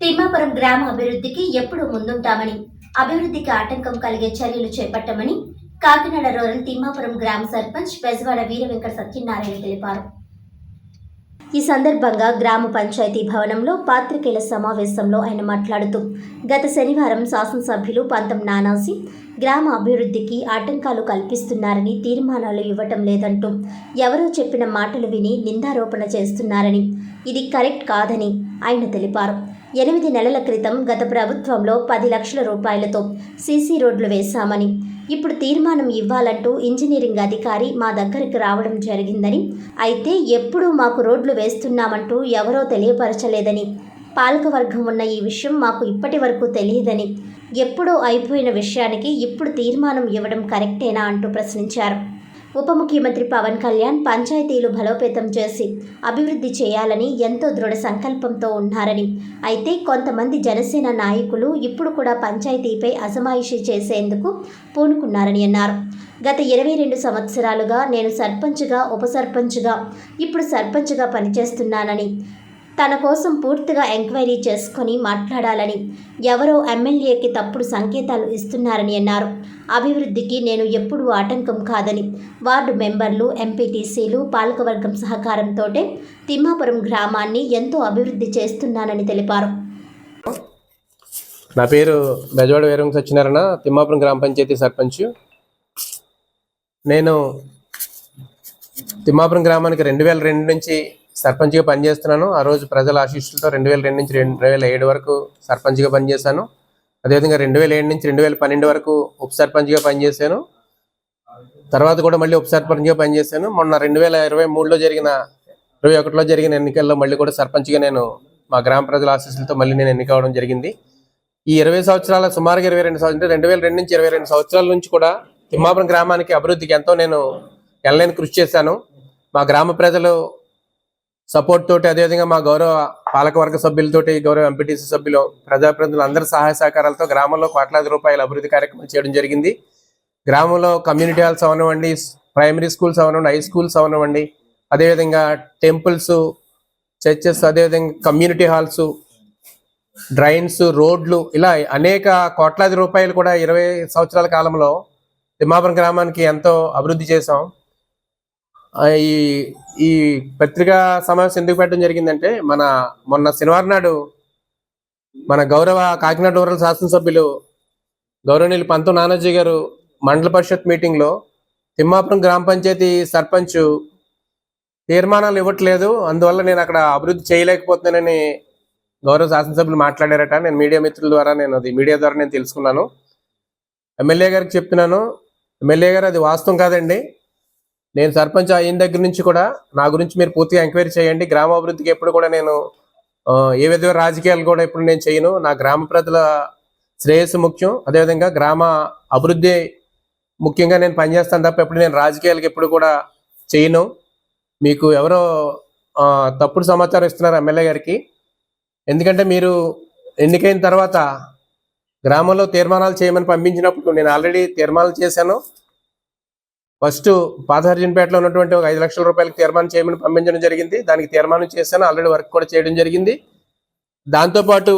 తిమ్మాపురం గ్రామ అభివృద్ధికి ఎప్పుడూ ముందుంటామని అభివృద్ధికి ఆటంకం కలిగే చర్యలు చేపట్టమని కాకినాడ రూరల్ తిమ్మాపురం గ్రామ సర్పంచ్ బెజవాడ వీర వెంకట సత్యనారాయణ తెలిపారు. ఈ సందర్భంగా గ్రామ పంచాయతీ భవనంలో పాత్రికేయుల సమావేశంలో ఆయన మాట్లాడుతూ గత శనివారం శాసనసభ్యులు పంతం నానాసి గ్రామ అభివృద్ధికి ఆటంకాలు కల్పిస్తున్నారని తీర్మానాలు ఇవ్వటం లేదంటూ ఎవరో చెప్పిన మాటలు విని నిందారోపణ చేస్తున్నారని ఇది కరెక్ట్ కాదని ఆయన తెలిపారు. ఎనిమిది నెలల క్రితం గత ప్రభుత్వంలో పది లక్షల రూపాయలతో సీసీ రోడ్లు వేశామని. ఇప్పుడు తీర్మానం ఇవ్వాలంటూ ఇంజనీరింగ్ అధికారి మా దగ్గరికి రావడం జరిగిందని అయితే ఎప్పుడు మాకు రోడ్లు వేస్తున్నామంటూ ఎవరో తెలియపరచలేదని పాలకవర్గం ఉన్న ఈ విషయం మాకు ఇప్పటి వరకు తెలియదని ఎప్పుడో అయిపోయిన విషయానికి ఇప్పుడు తీర్మానం ఇవ్వడం కరెక్టేనా అంటూ ప్రశ్నించారు. ఉప ముఖ్యమంత్రి పవన్ కళ్యాణ్ పంచాయతీలు బలోపేతం చేసి అభివృద్ధి చేయాలని ఎంతో దృఢ సంకల్పంతో ఉన్నారని. అయితే కొంతమంది జనసేన నాయకులు ఇప్పుడు కూడా పంచాయతీపై అజమాయిషీ చేసేందుకు పూనుకున్నారని అన్నారు. గత ఇరవై రెండు సంవత్సరాలుగా నేను సర్పంచ్గా ఉప సర్పంచ్గా ఇప్పుడు సర్పంచ్గా పనిచేస్తున్నానని తన కోసం పూర్తిగా ఎంక్వైరీ చేసుకొని మాట్లాడాలని ఎవరో ఎమ్మెల్యేకి తప్పుడు సంకేతాలు ఇస్తున్నారని అన్నారు. అభివృద్ధికి నేను ఎప్పుడూ ఆటంకం కాదని వార్డు మెంబర్లు ఎంపీటీసీలు పాలకవర్గం సహకారంతో తిమ్మాపురం గ్రామాన్ని ఎంతో అభివృద్ధి చేస్తున్నానని తెలిపారు. నా పేరు బెజవాడ వీరం సత్యనారాయణ తిమ్మాపురం గ్రామ పంచాయతీ సర్పంచ్. నేను తిమ్మాపురం గ్రామానికి రెండు వేల రెండు నుంచి సర్పంచ్గా పనిచేస్తున్నాను. ఆ రోజు ప్రజల ఆశీస్సులతో రెండు వేల రెండు నుంచి రెండు వేల ఏడు వరకు సర్పంచ్గా పనిచేశాను. అదేవిధంగా రెండు వేల ఏడు నుంచి రెండు వేల పన్నెండు వరకు ఉప సర్పంచ్గా పనిచేశాను. తర్వాత కూడా మళ్ళీ ఉప సర్పంచ్గా పనిచేశాను. మొన్న రెండు వేల ఇరవై మూడులో జరిగిన ఇరవై ఒకటిలో జరిగిన ఎన్నికల్లో మళ్ళీ కూడా సర్పంచ్గా నేను మా గ్రామ ప్రజల ఆశీస్సులతో మళ్ళీ నేను ఎన్నికవడం జరిగింది. ఈ ఇరవై సంవత్సరాల సుమారుగా ఇరవై రెండు సంవత్సరాలు రెండు వేల రెండు నుంచి ఇరవై రెండు సంవత్సరాల నుంచి కూడా తిమ్మాపురం గ్రామానికి అభివృద్ధికి ఎంతో నేను ఎనలేని కృషి చేశాను. మా గ్రామ ప్రజలు సపోర్ట్ తోటి అదేవిధంగా మా గౌరవ పాలకవర్గ సభ్యులతోటి గౌరవ ఎంపీటీసీ సభ్యులు ప్రజాప్రతినిధులు అందరి సహాయ సహకారాలతో గ్రామంలో కోట్లాది రూపాయల అభివృద్ధి కార్యక్రమం చేయడం జరిగింది. గ్రామంలో కమ్యూనిటీ హాల్స్ అవనివ్వండి ప్రైమరీ స్కూల్స్ అవనివ్వండి హై స్కూల్స్ అవనివ్వండి అదేవిధంగా టెంపుల్స్ చర్చెస్ అదేవిధంగా కమ్యూనిటీ హాల్స్ డ్రైన్స్ రోడ్లు ఇలా అనేక కోట్లాది రూపాయలు కూడా ఇరవై సంవత్సరాల కాలంలో తిమ్మాపురం గ్రామానికి ఎంతో అభివృద్ధి చేశాం. ఈ ఈ పత్రికా సమావేశం ఎందుకు పెట్టడం జరిగిందంటే మన మొన్న శనివారం నాడు మన గౌరవ కాకినాడ రూరల్ శాసనసభ్యులు గౌరవనీయులు పంతు నానాజీ గారు మండల పరిషత్ మీటింగ్లో తిమ్మాపురం గ్రామ పంచాయతీ సర్పంచ్ తీర్మానాలు ఇవ్వట్లేదు అందువల్ల నేను అక్కడ అభివృద్ధి చేయలేకపోతున్నానని గౌరవ శాసనసభ్యులు మాట్లాడారట. నేను మీడియా మిత్రుల ద్వారా నేను అది మీడియా ద్వారా నేను తెలుసుకున్నాను. ఎమ్మెల్యే గారికి చెప్తున్నాను. ఎమ్మెల్యే గారు అది వాస్తవం కాదండి. నేను సర్పంచ్ అయిన దగ్గర నుంచి కూడా నా గురించి మీరు పూర్తిగా ఎంక్వైరీ చేయండి. గ్రామాభివృద్ధికి ఎప్పుడు కూడా నేను ఏ విధమైన రాజకీయాలు కూడా ఎప్పుడు నేను చేయను. నా గ్రామ ప్రజల శ్రేయస్సు ముఖ్యం. అదేవిధంగా గ్రామ అభివృద్ధి ముఖ్యంగా నేను పనిచేస్తాను తప్ప ఎప్పుడు నేను రాజకీయాలకు ఎప్పుడు కూడా చేయను. మీకు ఎవరో తప్పుడు సమాచారం ఇస్తున్నారు ఎమ్మెల్యే గారికి. ఎందుకంటే మీరు ఎన్నికైన తర్వాత గ్రామంలో తీర్మానాలు చేయమని పంపించినప్పుడు నేను ఆల్రెడీ తీర్మానాలు చేశాను. ఫస్ట్ పాతహర్జన్పేటలో ఉన్నటువంటి ఒక ఐదు లక్షల రూపాయలకి తీర్మానం చేయమని పంపించడం జరిగింది. దానికి తీర్మానం చేశాను. ఆల్రెడీ వర్క్ కూడా చేయడం జరిగింది. దాంతోపాటు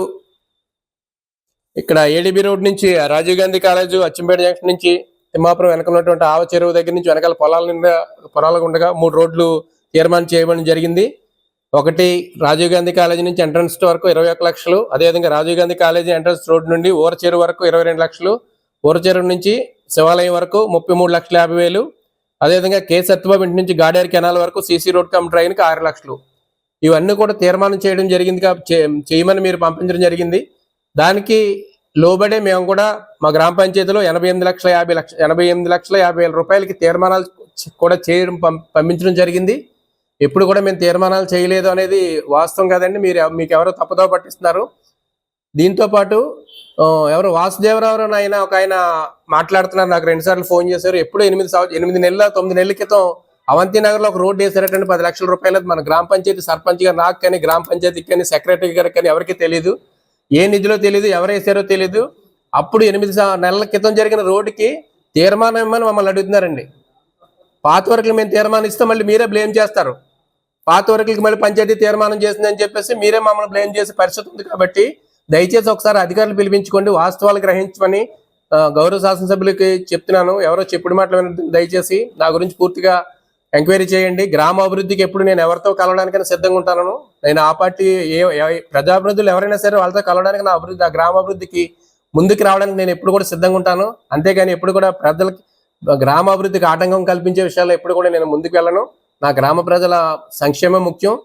ఇక్కడ ఏడీబీ రోడ్ నుంచి రాజీవ్ గాంధీ కాలేజ్ అచ్చంపేట జంక్షన్ నుంచి తిమ్మాపురం వెనక ఉన్నటువంటి ఆవ చెరువు దగ్గర నుంచి వెనకాల పొలాల నిండా పొలాలకు ఉండగా మూడు రోడ్లు తీర్మానం చేయడం జరిగింది. ఒకటి రాజీవ్ గాంధీ కాలేజీ నుంచి ఎంట్రన్స్ వరకు ఇరవై ఒక లక్షలు. అదేవిధంగా Rajiv Gandhi college entrance road నుండి ఊర చెరువు వరకు ఇరవై రెండు లక్షలు. ఊర చెరువు నుంచి శివాలయం వరకు ముప్పై మూడు లక్షల యాభై వేలు. అదేవిధంగా కే సత్యబాబు ఇంటి నుంచి గాడేరు కెనాల్ వరకు సీసీ రోడ్ కమ్ ట్రైన్కి ఆరు లక్షలు. ఇవన్నీ కూడా తీర్మానం చేయడం జరిగింది చేయమని మీరు పంపించడం జరిగింది. దానికి లోబడే మేము కూడా మా గ్రామ పంచాయతీలో ఎనభై ఎనిమిది లక్షల యాభై లక్ష ఎనభై ఎనిమిది లక్షల యాభై వేల రూపాయలకి తీర్మానాలు కూడా చేయడం పం- పంపించడం జరిగింది. ఎప్పుడు కూడా మేము తీర్మానాలు చేయలేదు అనేది వాస్తవం కాదండి. మీరు మీకు ఎవరో తప్పుదో పట్టిస్తున్నారు. దీంతో పాటు ఎవరు వాసుదేవరావు ఆయన ఒక ఆయన మాట్లాడుతున్నారు. నాకు రెండు సార్లు ఫోన్ చేశారు. ఎప్పుడు ఎనిమిది ఎనిమిది నెలల తొమ్మిది నెలల క్రితం అవంతి నగర్లో ఒక రోడ్డు వేసారటండి. పది లక్షల రూపాయలు మన గ్రామ పంచాయతీ సర్పంచ్ గారు నాకు కానీ గ్రామ పంచాయతీకి కానీ సెక్రటరీ గారికి కానీ ఎవరికి తెలియదు ఏ నిధిలో తెలియదు ఎవరు వేసారో తెలియదు అప్పుడు ఎనిమిది నెలల క్రితం జరిగిన రోడ్డుకి తీర్మానం ఇమ్మని మమ్మల్ని అడుగుతున్నారండి. పాత వరకులు మేము తీర్మానిస్తే మళ్ళీ మీరే బ్లేమ్ చేస్తారు. పాత వరకులకి మళ్ళీ పంచాయతీ తీర్మానం చేసిందని చెప్పేసి మీరే మమ్మల్ని బ్లేమ్ చేసే పరిస్థితి ఉంది కాబట్టి దయచేసి ఒకసారి అధికారులు పిలిపించుకోండి వాస్తవాలు గ్రహించమని గౌరవ శాసనసభ్యులకి చెప్తున్నాను. ఎవరో చెప్పిన మాటలు దయచేసి నా గురించి పూర్తిగా ఎంక్వైరీ చేయండి. గ్రామ అభివృద్ధికి ఎప్పుడు నేను ఎవరితో కలవడానికైనా సిద్ధంగా ఉంటాను నేను ఆ పార్టీ ఏ ఏ- ప్రజాప్రతినిధులు ఎవరైనా సరే వాళ్ళతో కలవడానికి నా అభివృద్ధి ఆ గ్రామ అభివృద్ధికి ముందుకు రావడానికి నేను ఎప్పుడు కూడా సిద్ధంగా ఉంటాను. అంతేగాని ఎప్పుడు కూడా ప్రజలకి గ్రామ అభివృద్ధికి ఆటంకం కల్పించే విషయాల్లో ఎప్పుడు కూడా నేను ముందుకు వెళ్ళను. నా గ్రామ ప్రజల సంక్షేమం ముఖ్యం.